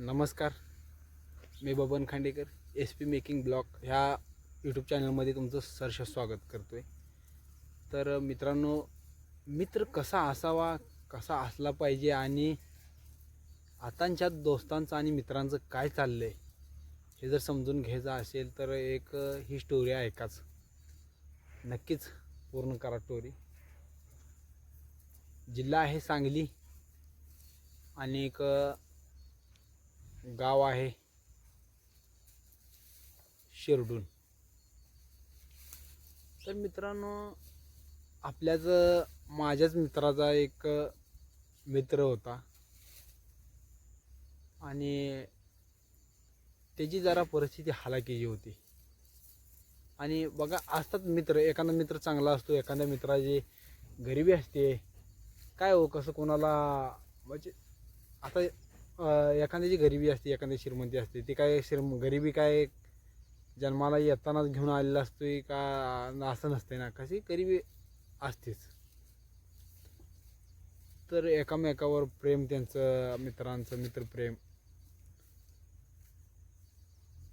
नमस्कार. मी Baban Khandekar S P making blog ह्या YouTube चॅनलमध्ये तुमचं सरश स्वागत करतो आहे तर मित्रांनो मित्र कसा असावा कसा असला पाहिजे आणि आतांच्या दोस्तांचं आणि मित्रांचं काय चाललं आहे हे जर समजून घ्यायचं असेल तर एक ही स्टोरी ऐकाच नक्कीच पूर्ण करा स्टोरी जिल्हा आहे सांगली आणि एक गाव आहे. शिरडून. तर मित्रांनो आपल्याच माझ्याच मित्राचा एक मित्र होता. आणि त्याची जरा परिस्थिती हालाकीची होती. आणि बघा असतात मित्र. एखादा मित्र चांगला असतो एखाद्या मित्राची गरिबी असते. काय हो कसं कोणाला म्हणजे आता एखाद्याची गरिबी असते एखाद्या श्रीमंती असते ती काय श्रीम गरिबी काय जन्माला येतानाच घेऊन आलेला असतोय का असं नसते ना? कशी गरिबी असतेच. तर एकामेकावर प्रेम त्यांचं मित्रांचं मित्रप्रेम.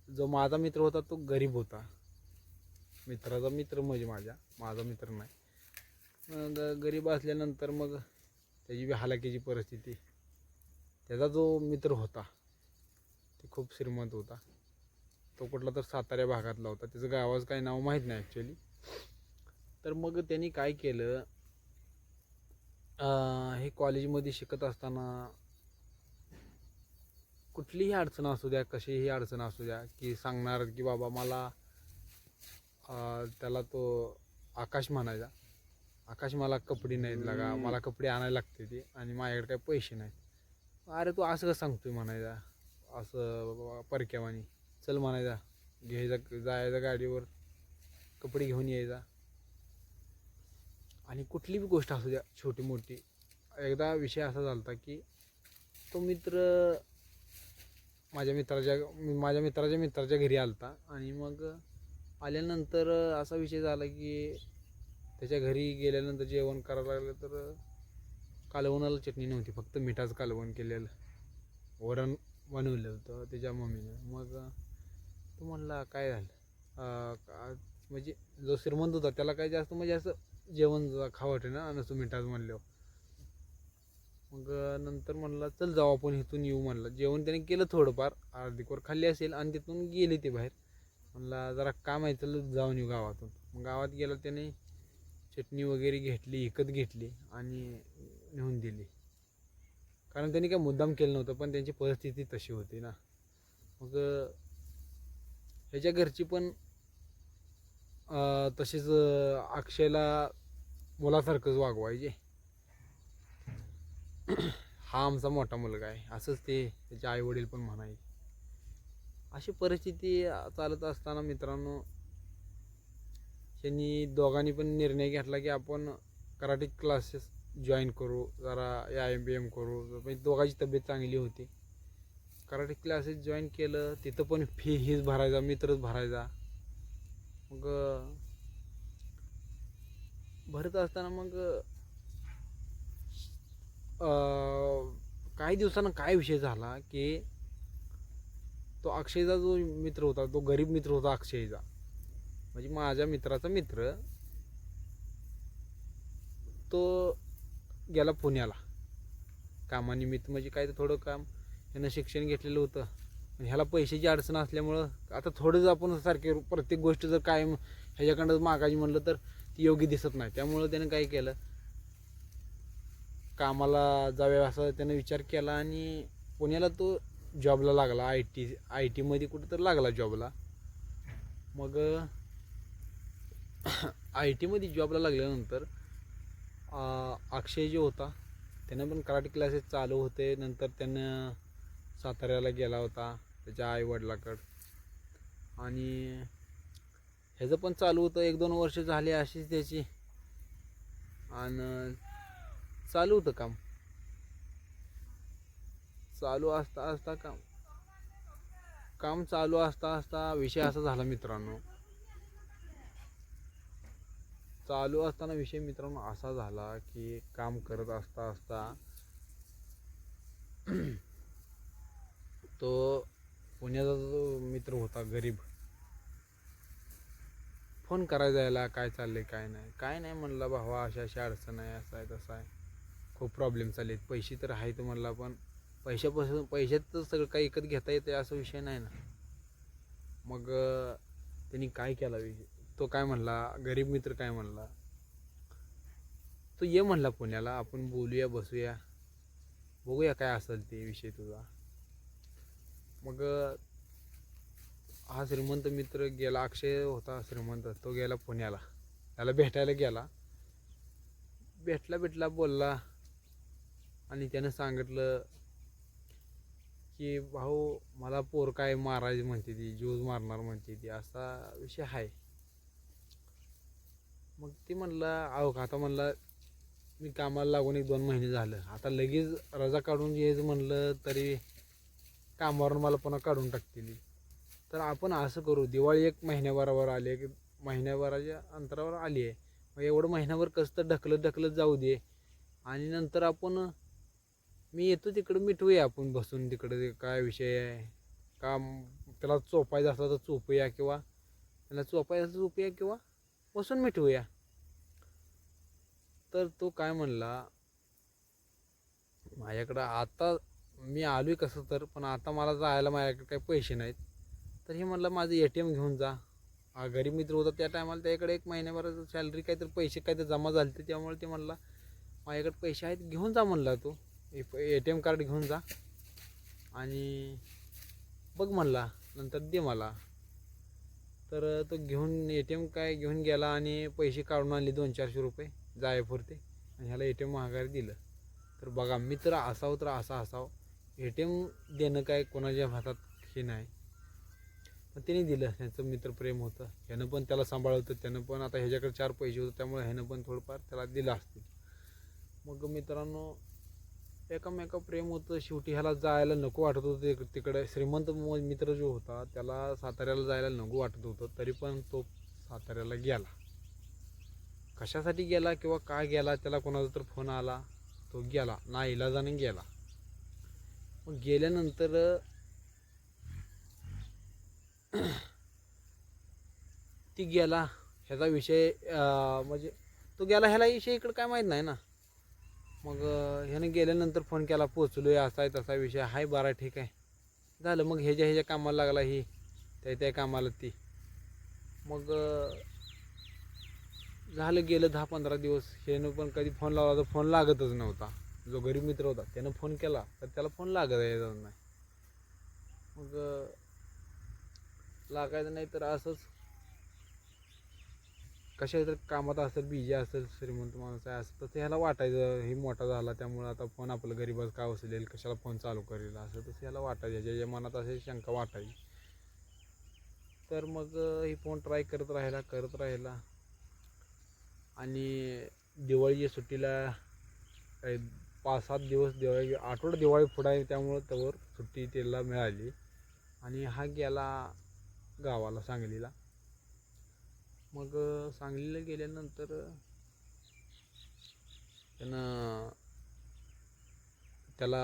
जो माझा मित्र होता तो गरीब होता. मित्राचा मित्र म्हणजे माझ्या माझा मित्र नाही. मग गरीब असल्यानंतर मग त्याची बी हालाकीची परिस्थिती. त्याचा जो मित्र होता ते खूप श्रीमंत होता. तो कुठला तर साताऱ्या भागातला होता. त्याचं गावाचं काही नाव माहीत नाही ॲक्च्युली तर मग त्यांनी काय केलं हे कॉलेजमध्ये शिकत असताना कुठलीही अडचण असू द्या कशीही अडचण असू द्या की सांगणार की बाबा मला त्याला तो आकाश म्हणायचा. आकाश मला कपडे नाहीत लागा मला कपडे आणायला लागते ते आणि माझ्याकडे काही पैसे नाहीत. अरे तू असं कसं सांगतोय म्हणायचा असं बाबा परक्यावानी. चल म्हणायचा घ्यायचा जायचा गाडीवर. कपडे घेऊन यायचा. आणि कुठली बी गोष्ट असू द्या छोटी मोठी. एकदा विषय असा झाला होता की तो मित्र माझ्या मित्राच्या माझ्या मित्राच्या मित्राच्या घरी आलता. आणि मग आल्यानंतर असा विषय झाला की त्याच्या घरी गेल्यानंतर जेवण करायला लागलं तर कालवणाला चटणी नव्हती फक्त मिठाचं कालवण केलेलं. वरण बनवलं होतं त्याच्या मम्मीनं. मग तो म्हणला काय झालं? म्हणजे जो श्रीमंत होता त्याला काय जास्त म्हणजे असं जेवण खावटे ना नसतं मिठाचं म्हणल्यावर. मग नंतर म्हणला चल जाऊ आपण इथून येऊ म्हणलं. जेवण त्याने केलं थोडंफार अर्धिकवर खाल्ली असेल आणि तिथून गेले ते बाहेर. म्हणला जरा काम आहे चल जाऊन येऊ गावातून. मग गावात गेला त्याने चटणी वगैरे घेतली विकत घेतली आणि नेऊन दिली. कारण त्यांनी काय मुद्दाम केलं नव्हतं पण त्यांची परिस्थिती तशी होती ना. मग ह्याच्या घरची पण तसेच अक्षयला मुलासारखंच वागवायचे. हा आमचा मोठा मुलगा आहे. असंच ते त्याचे आई वडील पण म्हणायचे अशी परिस्थिती चालत असताना मित्रांनो त्यांनी दोघांनी पण निर्णय घेतला की आपण कराटे क्लासेस जॉईन करू जरा या एम बी एम करू. म्हणजे दोघांची तब्येत चांगली होती. कराटे क्लासेस जॉईन केलं. तिथं पण फी हीच भरायचा मित्रच भरायचा. मग भरत असताना मग काही दिवसानं काय विषय झाला की तो अक्षयचा जो मित्र होता तो गरीब मित्र होता अक्षयचा. म्हणजे माझ्या मित्राचा मित्र तो गेला पुण्याला. कामानिमित्त म्हणजे काय तर थोडं काम. यानं शिक्षण घेतलेलं होतं. आणि ह्याला पैशाची अडचण असल्यामुळं आता थोडंच आपण सारखे प्रत्येक गोष्ट जर कायम ह्याच्याकडं मागायची म्हणलं तर ती योग्य दिसत नाही. त्यामुळं त्यानं काय केलं? कामाला जावे असा त्यानं विचार केला आणि पुण्याला तो जॉबला लागला. आय टी आय टीमध्ये कुठं तर लागला जॉबला. मग आय टीमध्ये जॉबला लागल्यानंतर अक्षय जो होता त्यानं पण कराटे क्लासेस चालू होते. नंतर त्यानं साताऱ्याला गेला होता त्याच्या आईवडिलाकडं. आणि ह्याचं पण चालू होतं. एक दोन वर्ष झाली अशीच त्याची. आणि चालू होतं काम. चालू असता असता काम काम चालू असता असता विषय असा झाला मित्रांनो. चालू असताना विषय मित्रांनो असा झाला की काम करत असता असता तो पुण्याचा जो मित्र होता गरीब फोन करायला यायला काय चाललंय काय नाही. काय नाही म्हणला भावा अशा अशा अडचण आहे असं आहे तसं आहे. खूप प्रॉब्लेम चालले आहेत. पैसे तर आहेत म्हणला पण पैशापासून पैशात तर सगळं काही विकत घेता येतं असा विषय नाही ना. मग त्यांनी काय केला विषय? तो काय म्हणला? गरीब मित्र काय म्हणला? तो ये म्हणला पुण्याला आपण बोलूया बसूया. बघूया काय असेल ते विषय तुझा. मग हा श्रीमंत मित्र गेला अक्षय होता श्रीमंत तो गेला पुण्याला. त्याला भेटायला गेला. भेटला भेटला बोलला. आणि त्यानं सांगितलं की भाऊ मला पोर काय मारायचं म्हणते ती ज्यूज मारणार म्हणते ती असा विषय आहे. मग ती म्हणलं अहो का आता म्हणलं मी कामाला लागून एक दोन महिने झालं. आता लगेच रजा काढून यायचं म्हणलं तरी कामावरून मला पुन्हा काढून टाकतील. तर आपण असं करू दिवाळी एक महिन्याभरावर आली आहे महिन्याभराच्या अंतरावर आली आहे. मग एवढं महिन्याभर कसं तर ढकलत ढकलत जाऊ दे. आणि नंतर आपण मी येतो तिकडं मिटवूया आपण बसून तिकडं ते काय विषय आहे? का त्याला चोपायचं असला तर चोपूया किंवा त्याला चोपायचं चोपूया किंवा बसून मिटवूया. तर तो काय म्हणला माझ्याकडं आता मी आलो आहे कसं तर पण आता मला जायला माझ्याकडे काही पैसे नाहीत. तर हे म्हणलं माझं ए टी एम घेऊन जा. हा गरीब मित्र होता त्या टायमाला त्याकडे एक महिन्याभराचं सॅलरी काहीतरी पैसे काहीतरी जमा झाले ते त्यामुळे ते म्हणला माझ्याकडे पैसे आहेत घेऊन जा म्हणला तू. ए टी एम कार्ड घेऊन जा. आणि बघ म्हणला नंतर दे मला. तर तो घेऊन ए टी एम काय घेऊन गेला आणि पैसे काढून आणले दोन चारशे रुपये जायपुरते आणि ह्याला ए टी एम महागारी दिलं. तर बघा मित्र असावं तर असा असावं. ए टी एम देणं काय कोणाच्या हातात हे नाही. पण त्याने दिलं ह्याचं मित्रप्रेम होतं. ह्यानं पण त्याला सांभाळलं होतं त्यानं पण आता ह्याच्याकडे चार पैसे होतं त्यामुळे ह्यानं पण थोडंफार त्याला दिलं असतील. मग मित्रांनो एकामेका प्रेम होतं. शेवटी ह्याला जायला नको वाटत होतं. तिकडे श्रीमंत म- मित्र जो होता त्याला साताऱ्याला जायला नको वाटत होतं. तरी पण तो साताऱ्याला गेला. कशासाठी गेला किंवा काय गेला त्याला कोणाचा तर फोन आला तो गेला. ना इलाजाने गेला. मग गेल्यानंतर ती गेला. ह्याचा विषय म्हणजे तो गेला. ह्याला विषय इकडं काय माहीत नाही ना. मग ह्यानं गेल्यानंतर फोन केला पोचलो आहे असा आहे तसा विषय हाय बरा ठीक आहे. झालं मग ह्याच्या ह्याच्या कामाला लागला ही त्या त्या कामाला ती. मग झालं गेलं दहा पंधरा दिवस ह्यानं पण कधी फोन लावला तर फोन लागतच नव्हता. जो गरीब मित्र होता त्यानं फोन केला तर त्याला फोन लागत यायचा नाही. मग लागायचं नाही तर असंच कशा तर कामात असेल बिजी असेल श्रीमंत माणूस आहे असं तसं ह्याला वाटायचं हे मोठा झाला त्यामुळे आता फोन आपलं गरीबाच काय उचलेल कशाला फोन चालू करेल असं तसं ह्याला वाटायचं ज्याच्या मनात असे शंका वाटायची. तर मग हे फोन ट्राय करत राहिला करत राहिला. आणि दिवाळीच्या सुट्टीला काही पाच सात दिवस दिवाळी आठवडा दिवाळी पुढं आहे त्यामुळं त्यावर सुट्टी त्याला मिळाली. आणि हा गेला गावाला सांगलीला. मग सांगलीला गेल्यानंतर त्यानं त्याला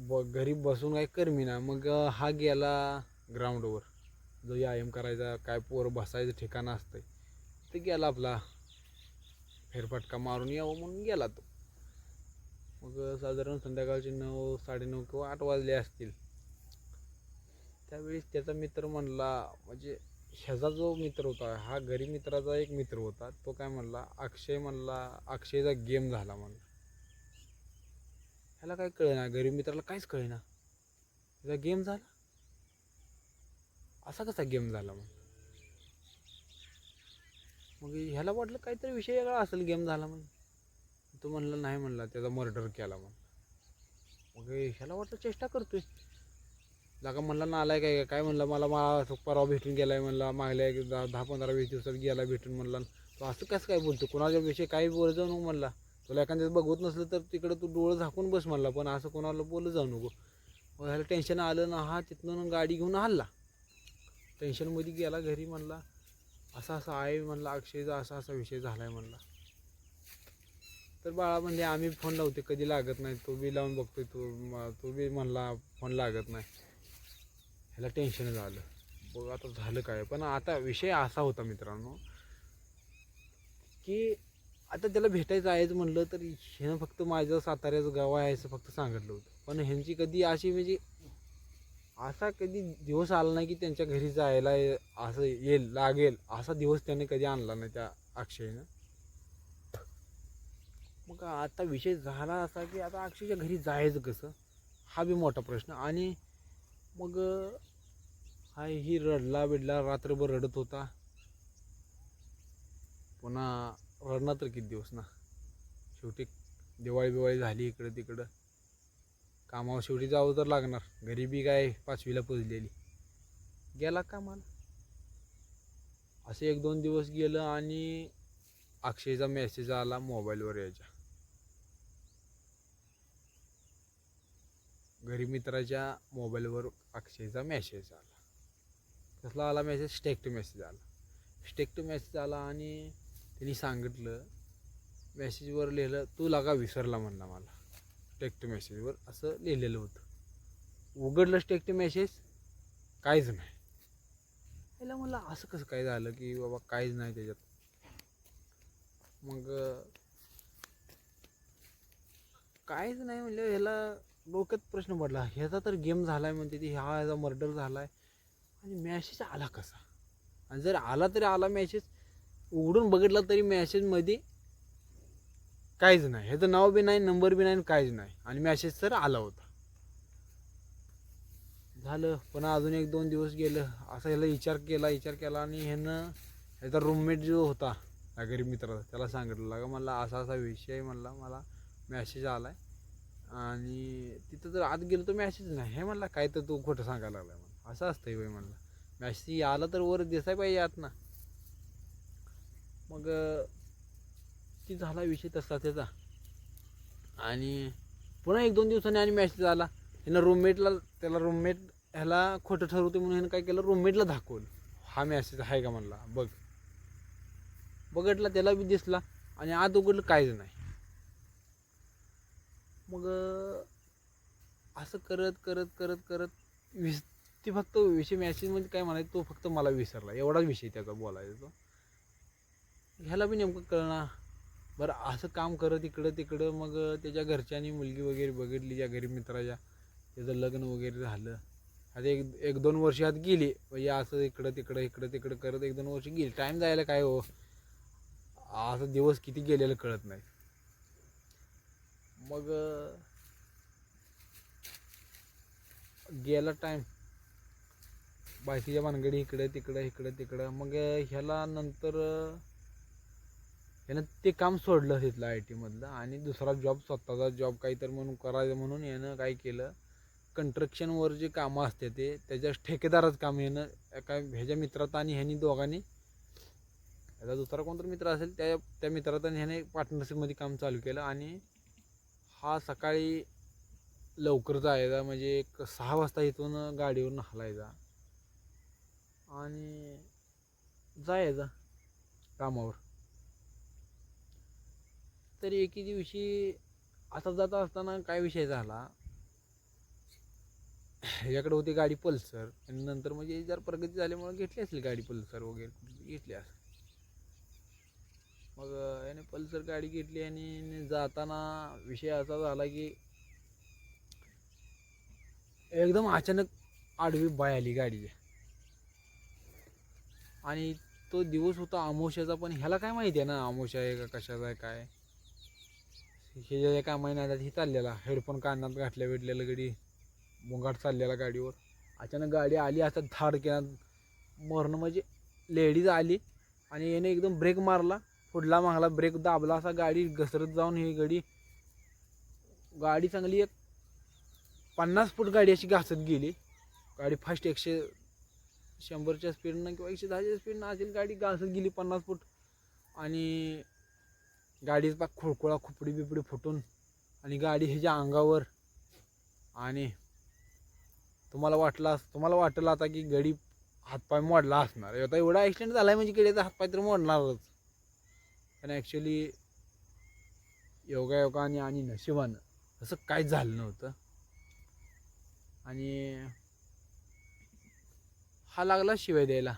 ब घरी बसून काही करमीना मग हा गेला ग्राउंडवर जो व्यायाम करायचा काय पोर बसायचं ठिकाण असतंय ते गेला आपला फेरफटका मारून यावं म्हणून गेला तो. मग साधारण संध्याकाळचे नऊ साडेनऊ किंवा आठ वाजले असतील. त्यावेळेस त्याचा मित्र म्हणला म्हणजे ह्याचा जो मित्र होता हा गरीब मित्राचा एक मित्र होता. तो काय म्हणला अक्षय म्हणला अक्षयचा गेम झाला म्हणला ह्याला काय कळेना गरीब मित्राला काहीच कळेना. ह्याचा गेम झाला? असा कसा गेम झाला मग? मग ह्याला वाटलं काहीतरी विषय वेगळा असेल गेम झाला मग तो म्हणला नाही म्हणला त्याचा मर्डर केला मग मग ह्याला वाटलं चेष्टा करतोय. जागा म्हणला ना आलाय काय काय म्हणलं? मला मा परवा भेटून गेला आहे म्हणला मागल्या एक दहा दहा पंधरा वीस दिवसात गेला भेटून म्हणला. तो असं कसं काय बोलतो? कोणाच्या विषयी काही बोल जाऊ नको म्हणला. तुला एखाद्या बघवत नसलं तर तिकडं तू डोळं झाकून बस म्हणला पण असं कोणाला बोलत जाऊ नको. मग ह्याला टेन्शन आलं ना हा तिथनं गाडी घेऊन हल्ला. टेन्शनमध्ये गेला घरी म्हणला असा असा आहे म्हणला अक्षयचा असा असा विषय झाला आहे म्हणला. तर बाळा म्हणजे आम्ही फोन लावते कधी लागत नाही. तो बी लावून बघतोय तो तो बी म्हणला फोन लागत नाही. ह्याला टेन्शन झालं बघ आता झालं काय. पण आता विषय असा होता मित्रांनो की आता त्याला भेटायचं आहेच म्हणलं तर ह्यानं फक्त माझं साताऱ्याचं गाव आहे असं फक्त सांगितलं होतं. पण ह्यांची कधी अशी म्हणजे असा कधी दिवस आला नाही की त्यांच्या घरी जायला असं येईल लागेल असा दिवस त्याने कधी आणला नाही त्या अक्षयनं. मग आता विषय झाला असा की आता अक्षयच्या घरी जायचं कसं? हा बी मोठा प्रश्न. आणि मग हाय ही रडला बिडला रात्रभर रडत होता. पुन्हा रडणार तर किती दिवस ना? शेवटी दिवाळी बिवाळी झाली इकडं तिकडं कामावर शेवटी जावं तर लागणार. गरिबी काय पाचवीला पुजलेली. गेला कामाला असे एक दोन दिवस गेलं आणि अक्षयचा मेसेज आला मोबाईलवर यायच्या घरी मित्राच्या मोबाईलवर अक्षयचा मेसेज आला. तसला आला मेसेज स्टेक्ट मेसेज आला. स्टेक्ट मेसेज आला आणि त्यांनी सांगितलं मेसेजवर लिहिलं तू लागा विसरला म्हणला मला. टेक्ट मेसेजवर असं लिहिलेलं होतं. उघडलं टेक्ट मेसेज काहीच नाही. त्याला म्हणलं असं कसं काय झालं की बाबा काहीच नाही त्याच्यात? मग काहीच नाही म्हणलं ह्याला डोक्यात प्रश्न पडला. ह्याचा तर गेम झाला आहे म्हणते ती हा ह्याचा मर्डर झाला आहे आणि मॅसेज आला कसा? आणि जर आला तरी आला मॅसेज उघडून बघितला तरी मॅसेजमध्ये काहीच नाही. ह्याचं नाव बी नाही नंबर बी नाही आणि काहीच नाही. आणि मॅसेज तर आला होता. झालं. पण अजून एक दोन दिवस गेलं. असं ह्याला विचार केला विचार केला आणि ह्यानं ह्याचा रूममेट जो होता त्या गरीब मित्राचा त्याला सांगितलं. लागा मला असा असा विषय म्हणला मला मॅसेज आलाय. आणि तिथं जर आत गेलो तर मॅसेज नाही. हे म्हणला काय तर तू खोटं सांगायला लागला असं असतंय बाई म्हणलं. मॅसेज आला तर वर दिसाय पाहिजे आत ना मग ती झाला विषय तसा त्याचा. आणि पुन्हा एक दोन दिवसांनी आणि मॅसेज आला ह्यानं रूममेटला त्याला रूममेट ह्याला खोटं ठरवते म्हणून ह्यानं काय केलं? रूममेटला दाखवलं. हा मॅसेज आहे का म्हणला? बघ. बघटला त्याला बी दिसला आणि आत उघडलं काहीच नाही. मग असं करत करत करत करत विस ती फक्त विषय मॅसेजमध्ये काय म्हणायचं तो फक्त मला विसरला. एवढाच विषय त्याचा बोलायचा तो. ह्याला बी नेमकं कळणार. बरं असं काम करत इकडं तिकडं मग त्याच्या घरच्यांनी मुलगी वगैरे बघितली ज्या गरीब मित्राच्या त्याचं लग्न वगैरे झालं. आता एक एक दोन वर्ष आत गेली. म्हणजे असं इकडं तिकडं इकडं तिकडं करत एक दोन वर्ष गेली. टाईम जायला काय हो? असं दिवस किती गेलेलं कळत नाही. मग गेला टाईम बाकीच्या भानगडी इकडं तिकडं इकडं तिकडं. मग ह्याला नंतर यानं ते काम सोडलं तिथलं आय टीमधलं आणि दुसरा जॉब स्वतःचा जॉब काहीतरी म्हणून करायचं म्हणून यानं काय केलं? कंस्ट्रक्शनवर जे कामं असते ते त्याच्या ठेकेदारच काम यानं एका ह्याच्या मित्रात आणि ह्यानी दोघांनी याचा दुसरा कोणतरी मित्र असेल त्या त्या मित्रात आणि ह्याने पार्टनरशिपमध्ये काम चालू केलं आणि हा सकाळी लवकर जायचा म्हणजे एक सहा वाजता इथून गाडीवरून हलायचा. आणि जायचा कामावर. तर एके दिवशी आता जात असताना काय विषय झाला? ह्याच्याकडे होती गाडी पल्सर. आणि नंतर म्हणजे जर प्रगती झाल्यामुळे घेतली असेल गाडी पल्सर वगैरे घेतली असेल मग याने पल्सर गाडी घेतली आणि जाताना विषय असा झाला की एकदम अचानक आडवी बाय आली गाडीची. आणि तो दिवस होता अमावस्याचा पण ह्याला काय माहिती आहे ना अमावस्या आहे का कशाचा आहे काय? हे ज्या काय महिन्यात हे चाललेला हेडफोन कानात घातल्या भेटलेलं गडी मुंगाट चाललेला गाडीवर. अचानक गाडी आली असं धाड केला. मरणं म्हणजे लेडीज आली आणि याने एकदम ब्रेक मारला फुडला मागला ब्रेक दाबला असा गाडी घसरत जाऊन ही गाडी. गाडी चांगली एक पन्नास फूट गाडी अशी घासत गेली. गाडी फास्ट एकशे शंभरच्या स्पीडनं किंवा एकशे दहाच्या स्पीडनं असेल गाडी घासत गेली पन्नास फूट. आणि गाडीच पाक खोळखोळा खुपडी बिपडी फुटून आणि गाडी ह्याच्या अंगावर आणि तुम्हाला वाटला तुम्हाला वाटलं आता की गडी हातपाय मोडला असणार. आता एवढा ॲक्सिडेंट झाला आहे म्हणजे गडीचा हातपाय तर मोडणारच. पण ॲक्च्युली योगायोगाने आणि नशिबानं असं काहीच झालं नव्हतं. आणि हा लागला शिवाय द्यायला.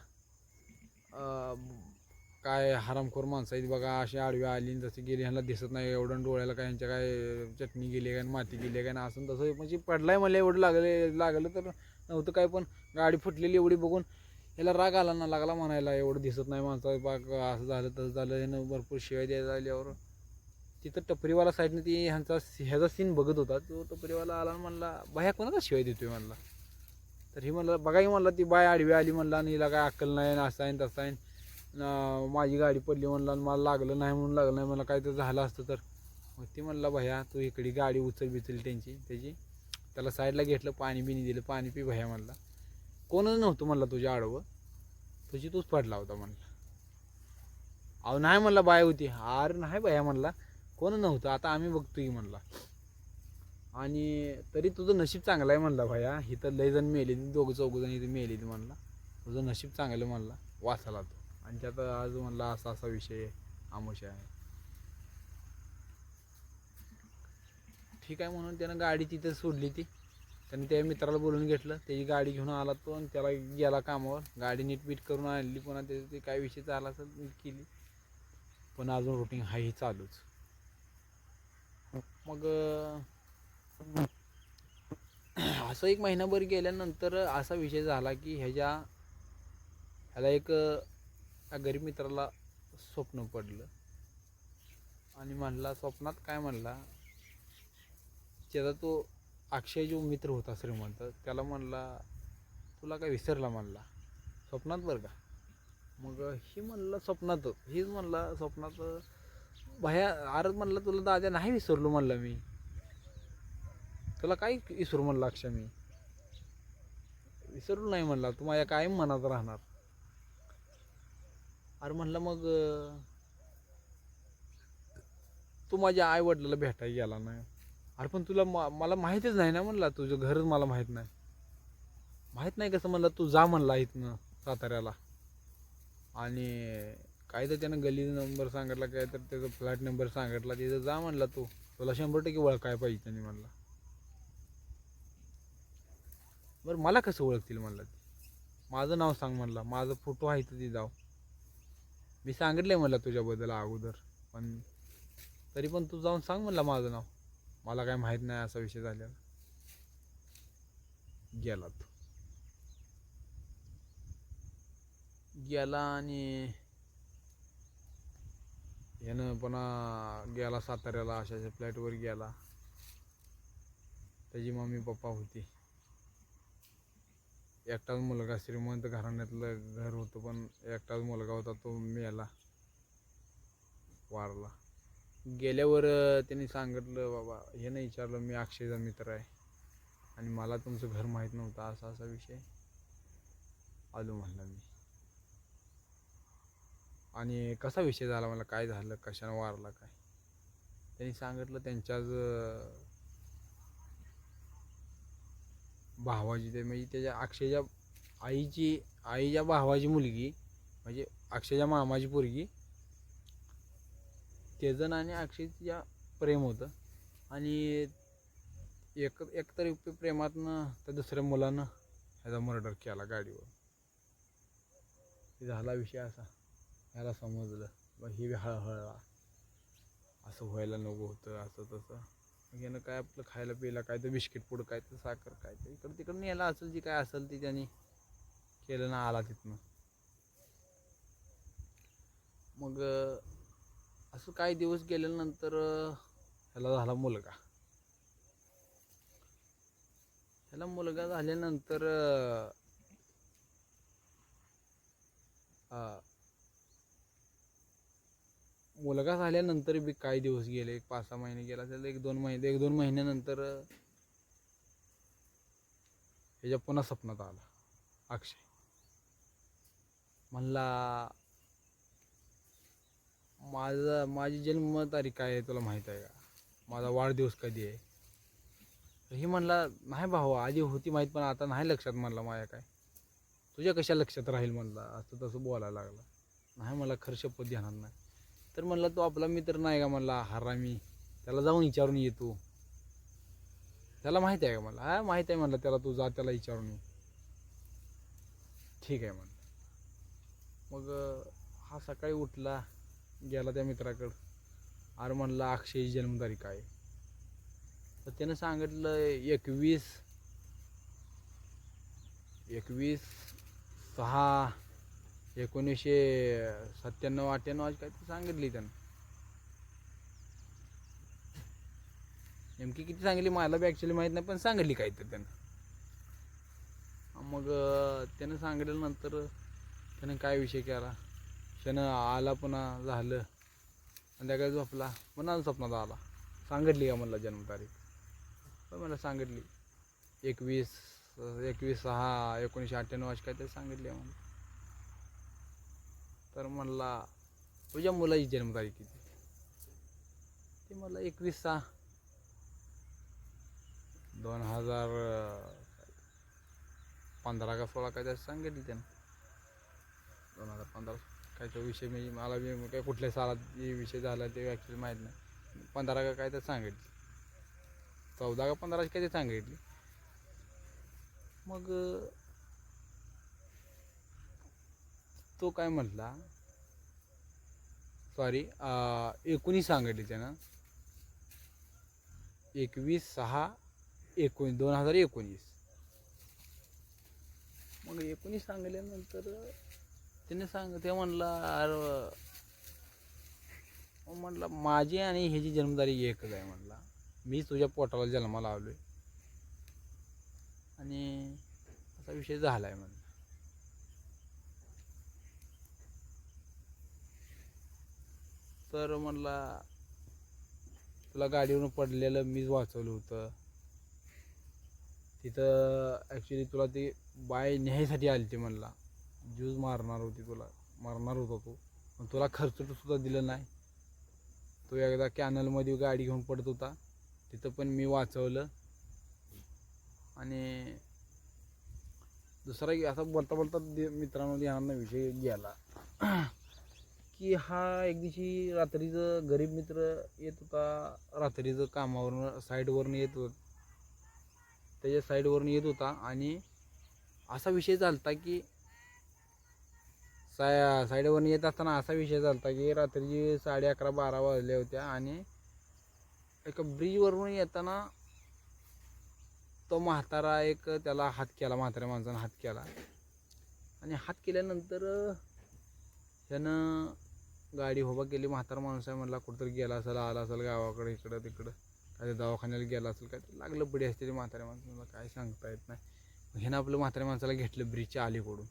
काय हरामखोर माणसं आहेत बघा अशी आडव्या आली आणि गेली ह्यांना दिसत नाही एवढं डोळ्याला काय ह्यांच्या काय चटणी गेली काय माती गेली काय असं तसं. म्हणजे पडलाय मला एवढं लागले लागलं तर नव्हतं काय पण गाडी फुटलेली एवढी बघून याला राग आला ना लागला म्हणायला एवढं दिसत नाही माणसं बाग असं झालं तसं झालं ह्यानं भरपूर शिवाय द्यायला आल्यावर तिथं टपरीवाला साईडनं ती ह्यांचा ह्याचा सीन बघत होता तो टपरीवाला आला आणि म्हणला बाया कोणाचा शिवाय देतोय? म्हणला. तर ही म्हणलं बघाही म्हणलं म्हणला ती बाय आडवी आली म्हणला आणि हिला काय अक्कल नाही असं आहे तसं आहे. माझी गाडी पडली म्हणला आणि मला लागलं नाही म्हणून लागलं नाही मला काय तर झालं असतं तर. मग ती म्हणला भैया तू इकडे गाडी उचल बिचल त्यांची त्याची. त्याला साईडला घेतलं पाणी बिनी दिलं पाणी पी भैया म्हणला. कोणच नव्हतं म्हणला तुझ्या आडवं. तुझी तूच पडला होता म्हणला. अहो नाही म्हणला बाय होती. अरे नाही भैया म्हणला. कोण नव्हतं? आता आम्ही बघतोय म्हणला. आणि तरी तुझं नशीब चांगलं आहे म्हणला भैया. इथं लय जण मेले दोघं चौघ जण इथे मेले म्हणला. तुझं नशीब चांगलं म्हणला वाचाला तो. आणि त्यात आज म्हणला असा असा विषय आमोश आहे. ठीक आहे म्हणून त्यानं गाडी तिथं सोडली ती. त्याने त्या मित्राला बोलून घेतलं त्याची गाडी घेऊन आला तो आणि त्याला गेला कामावर. गाडी नीटपीट करून आणली पुन्हा त्याचं ते काय विषय चालला असेल नीट केली. पण अजून रुटीन हाही चालूच. मग असं एक महिनाभर गेल्यानंतर असा विषय झाला की ह्याच्या ह्याला एक गरीब मित्राला स्वप्न पडलं. आणि म्हणला स्वप्नात काय म्हणला? ज्याचा तो अक्षय जो मित्र होता श्रीमंत त्याला म्हणला तुला काय विसरला? म्हणला स्वप्नात बरं का? मग हे म्हणलं स्वप्नात. हीच म्हणला स्वप्नात भया आरत म्हणलं तुला दादा नाही विसरलो म्हणलं मी. तुला काय विसरू म्हणला अक्षय मी? विसरलो नाही म्हणला. तू माझ्या कायम मनात राहणार? अरे म्हणलं मग तू माझ्या आई वडिलाला भेटायला गेला नाही. अरे पण तुला मला माहितीच नाही ना म्हणला. तुझं घरच मला माहीत नाही. माहीत नाही कसं म्हणलं तू जा म्हणला इथनं साताऱ्याला. आणि काय तर त्यानं गली नंबर सांगितला काय तर त्याचा फ्लॅट नंबर सांगितला तिथं जा म्हणला तू. तुला शंभर टक्के ओळखाय पाहिजे त्यांनी म्हणला. बरं मला कसं ओळखतील म्हणला माझं नाव सांग म्हणला. माझा फोटो आहे तर ते जाव मी सांगितलं आहे म्हणला तुझ्याबद्दल अगोदर पण तरी पण तू जाऊन सांग म्हणला माझं नाव. मला काय माहीत नाही असा विषय झालेला. गेला तो. गेला आणि यानं पुन्हा गेला साताऱ्याला अशा अशा फ्लॅटवर गेला. त्याची मम्मी पप्पा होती. एकटाच मुलगा श्रीमंत घराण्यातलं घर होतं पण एकटाच मुलगा होता तो मेला. वारला. गेल्यावर त्यांनी सांगितलं बाबा हे नाही विचारलं मी अक्षयचा मित्र आहे आणि मला तुमचं घर माहीत नव्हतं असा असा विषय. आलो म्हणलं मी. आणि कसा विषय झाला मला काय झालं कशानं वारला काय? त्यांनी सांगितलं त्यांच्याच भावाची ते म्हणजे त्याच्या अक्षयच्या आईची आईच्या भावाची मुलगी म्हणजे अक्षयच्या मामाची पोरगी. तेजन आणि अक्षयच्या प्रेम होतं. आणि एक एकतरी प्रेमातनं त्या दुसऱ्या मुलानं ह्याचा मर्डर केला गाडीवर. झाला विषय असा. ह्याला समजलं. मग ही हळहळला. असं व्हायला नको होतं असं तसं. यानं काय आपलं खायला प्यायला काय तर बिस्किट पुढं काय तर साखर काय तर इकडं तिकडं नेला असेल जी काय असेल ती त्यांनी केलं ना आला तिथनं. मग असं काही दिवस गेल्यानंतर ह्याला झाला मुलगा. ह्याला मुलगा झाल्यानंतर मुलगा झाल्यानंतर बी काही दिवस गेले? एक पाच सहा महिने गेला असेल एक दोन महिने एक दोन महिन्यानंतर ह्याच्या पुन्हा स्वप्नात आला अक्षय. म्हणला माझा माझी जन्मतारीख काय आहे तुला माहीत आहे का? माझा वाढदिवस कधी आहे? ही म्हणला नाही भाऊ आधी होती माहीत पण आता नाही लक्षात म्हणला माझ्या काय. तुझ्या कशा लक्षात राहील? म्हणला असं तसं बोलायला लागला. नाही मला खरं शपथ ध्यानात नाही. तर म्हणला तो आपला मित्र नाही का? म्हणला हरामी त्याला जाऊन विचारून ये तू. त्याला माहिती आहे का मला हा माहिती आहे म्हणलं त्याला तू जा त्याला विचारून ये. ठीक आहे म्हणलं. मग हा सकाळी उठला गेला त्या मित्राकडं. अरे म्हणला अक्षयची जन्मतारीख आहे. तर त्यानं सांगितलं एकवीस एकवीस सहा एकोणीसशे सत्त्याण्णव अठ्ठ्याण्णव आज काय सांगितली त्यानं. नेमकी किती सांगितली मला बी ॲक्च्युली माहीत नाही पण सांगितली काय तर त्यानं. मग त्यानं सांगितल्यानंतर त्यानं काय विषय केला? त्यानं आला पुन्हा झालं. संध्याकाळी झोपला. पुन्हा स्वप्नात आला. सांगितली का मला जन्मतारीख? पण मला सांगितली. एकवीस एकवीस सहा एकोणीसशे अठ्ठ्याण्णव अशी काहीतरी सांगितली आहे मला तर म्हणला तुझ्या मुलाची जन्मतारीख किती? ते मला एकवीस सहा. दोन हजार पंधरा का सोळा काय तरी सांगितली त्यानं. दोन हजार पंधरा काय तो विषय मी मला मी काय कुठल्या सालात जे विषय झाला ते ॲक्च्युली माहीत नाही. पंधरा का काय तर सांगितली. चौदा का पंधराची काय ते सांगितली. मग तो काय म्हटला? सॉरी एकोणीस सांगितली त्यानं. एकवीस सहा एकोणीस दोन हजार एकोणीस. मग एकोणीस सांगितल्यानंतर त्याने सांग ते म्हणला अरे म्हटलं माझी आणि ह्याची जन्मतारीख एकच आहे म्हटला मी तुझ्या पोटाला जन्माला आलोय. आणि असा विषय झाला आहे म्हणलं तर म्हणला तुला गाडीवरून पडलेलं मीच वाचवलं होतं. तिथं ॲक्च्युली तुला ती बाय न्यायसाठी आली ती म्हणला. ज्यूज मारणार होती तुला मारणार होता तो. पण तुला खर्च सुद्धा दिलं नाही. तो एकदा कॅनलमध्ये गाडी घेऊन पडत होता. तिथं पण मी वाचवलं. आणि दुसरा असा बोलता बोलता दे- ह्यांना विषय गेला. की हा एक दिवशी रात्रीचं गरीब मित्र येत होता रात्रीचं कामावरनं साईडवरनं येत होत. त्याच्या साईडवरनं येत होता आणि असा विषय झालता की साय साईडवरनं येत असताना असा विषय झालता की रात्रीची साडे अकरा बारा वाजल्या होत्या आणि एका ब्रिजवरून येताना तो म्हातारा एक त्याला हात केला म्हाताऱ्या माणसानं हात केला. आणि हात केल्यानंतर त्यानं गाडी उभा केली म्हातारा माणूस आहे म्हणला कुठंतरी गेला असेल आला असेल गावाकडे इकडं तिकडं. काय दवाखान्याला गेला असेल काय लागलं बडी असते ते म्हाताऱ्या माणसाला. काय सांगता येत नाही. ह्यानं आपलं म्हाताऱ्या माणसाला घेतलं ब्रिजच्या अलीकडून.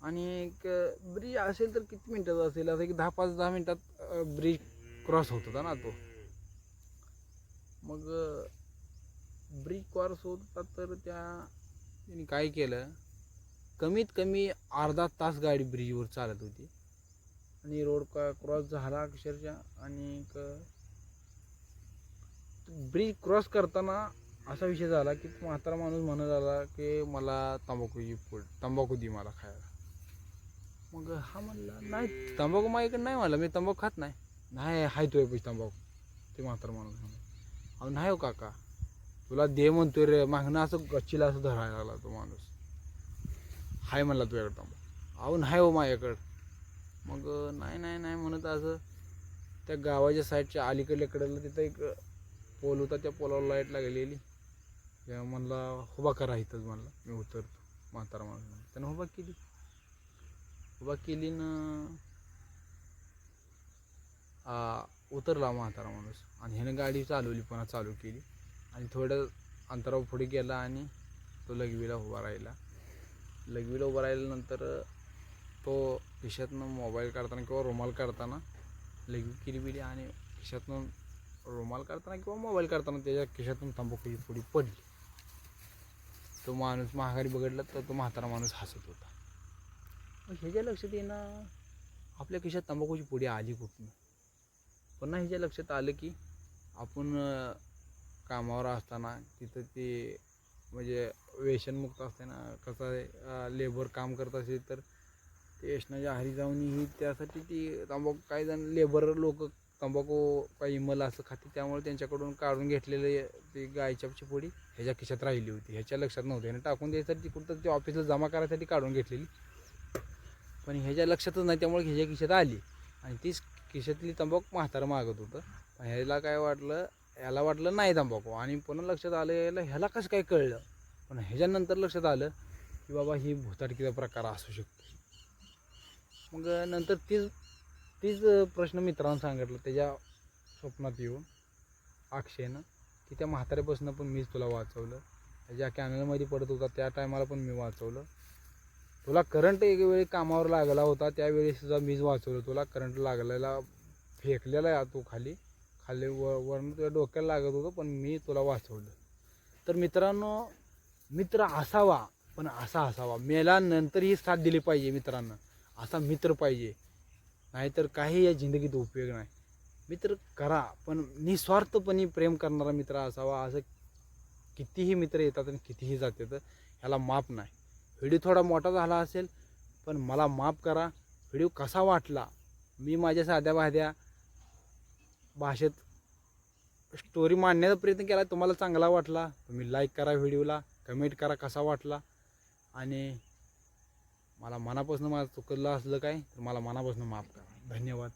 आणि एक ब्रिज असेल तर किती मिनटाचा असेल? असं एक दहा पाच दहा मिनटात ब्रिज क्रॉस होत होता ना तो. मग ब्रिज क्रॉस होत होता तर त्या त्यांनी काय केलं? कमीत कमी अर्धा तास गाडी ब्रिजवर चालत होती. आणि रोड का क्रॉस झाला अक्षरशः आणि ब्रिज क्रॉस करताना असा विषय झाला की म्हातारा माणूस म्हणत आला की मला तंबाखूची फूड तंबाखू दे मला खायला. मग हा म्हणला नाही तंबाखू माझ्याकडे नाही म्हणला मी तंबाखू खात नाही. नाही हाय तुझ्या पैसे तंबाखू. ते म्हातारा माणूस म्हणला अहो नाही हो काका. तुला दे म्हणतोय रे मागणं असं गच्चीला असं धरायला लागला तो माणूस. हाय म्हणला तुझ्याकडे तंबाखू. अहो नाही हो माझ्याकडं. मग नाही नाही नाही म्हणत असं त्या गावाच्या साईडच्या अलीकडल्या कडेला तिथं एक पोल होता त्या पोलावर लाइट लागलेली. तेव्हा म्हणला उभा करा इथंच म्हणला. मी उतरतो. म्हातारा माणूस म्हणला. त्यानं उभा केली. उभा केली ना उतरला म्हातारा माणूस. आणि ह्यानं गाडी चालवली पुन्हा चालू केली. आणि थोडं अंतरावर पुढे गेला आणि तो लघवीला उभा राहिला. लघवीला उभा राहिल्यानंतर तो खिशातनं मोबाईल काढताना किंवा रुमाल काढताना लघवी किरीबिरी आणि खिशातनं रुमाल काढताना किंवा मोबाईल काढताना त्याच्या खिशातून तंबाखूची थोडी पडली. तो माणूस महागारी बघडला तर तो म्हातारा माणूस हसत होता. मग ह्याच्या लक्षात येणं आपल्या खिशात तंबाखूची पुढे आली कुठून? पुन्हा ह्याच्या लक्षात आलं की आपण कामावर असताना तिथं ते म्हणजे व्यसनमुक्त असताना कसं लेबर काम करत असेल तर ते यशनाच्या आहारी जाऊन ही त्यासाठी ती तंबाखू काही जण लेबर लोक तंबाखू काही मल असं खाते त्यामुळे त्यांच्याकडून काढून घेतलेले ती गायच्या पुडी ह्याच्या खिशात राहिली होती. ह्याच्या लक्षात नव्हती. आणि टाकून द्यायसाठी कुठं ते ऑफिसला जमा करायसाठी काढून घेतलेली. पण ह्याच्या लक्षातच नाही त्यामुळे ह्याच्या खिशात आली. आणि तीच खिशातली तंबाखू म्हातारं मागत होतं. पण ह्याला काय वाटलं ह्याला वाटलं नाही तंबाखू. आणि पुन्हा लक्षात आलं याला ह्याला कसं काय कळलं? पण ह्याच्यानंतर लक्षात आलं की बाबा ही भुताटकीचा प्रकार असू शकतो. मग नंतर तीच तीच प्रश्न मित्रांना सांगितलं त्याच्या स्वप्नात येऊन अक्षयनं की त्या म्हाताऱ्यापासून पण मीच तुला वाचवलं. ज्या कॅनलमध्ये पडत होता त्या टायमाला पण मी वाचवलं. तुला करंट एक वेळी कामावर लागला होता त्यावेळीसुद्धा मीच वाचवलं. तुला करंट लागलेला फेकलेला आहे तू खाली. खाली व वरण तुझ्या डोक्याला लागत होतं पण मी तुला वाचवलं. तर मित्रांनो मित्र असावा पण असा असावा. मेल्यानंतरही साथ दिली पाहिजे मित्रांना. असा मित्र पाहिजे. नाहीतर काही या जिंदगीत उपयोग नाही. मित्र करा पण निस्वार्थपणे प्रेम करणारा मित्र असावा असं कितीही मित्र येतात आणि कितीही जातात ह्याला माप नाही. व्हिडिओ थोडा मोठा झाला असेल पण मला माफ करा. व्हिडिओ कसा वाटला? मी माझ्या साध्या बाध्या भाषेत स्टोरी मांडण्याचा प्रयत्न केला तुम्हाला चांगला वाटला तुम्ही लाईक करा व्हिडिओला कमेंट करा कसा वाटला. आणि मला मनापासून माझं चुकलं असलं काय तर मला मनापासून माफ करा. धन्यवाद.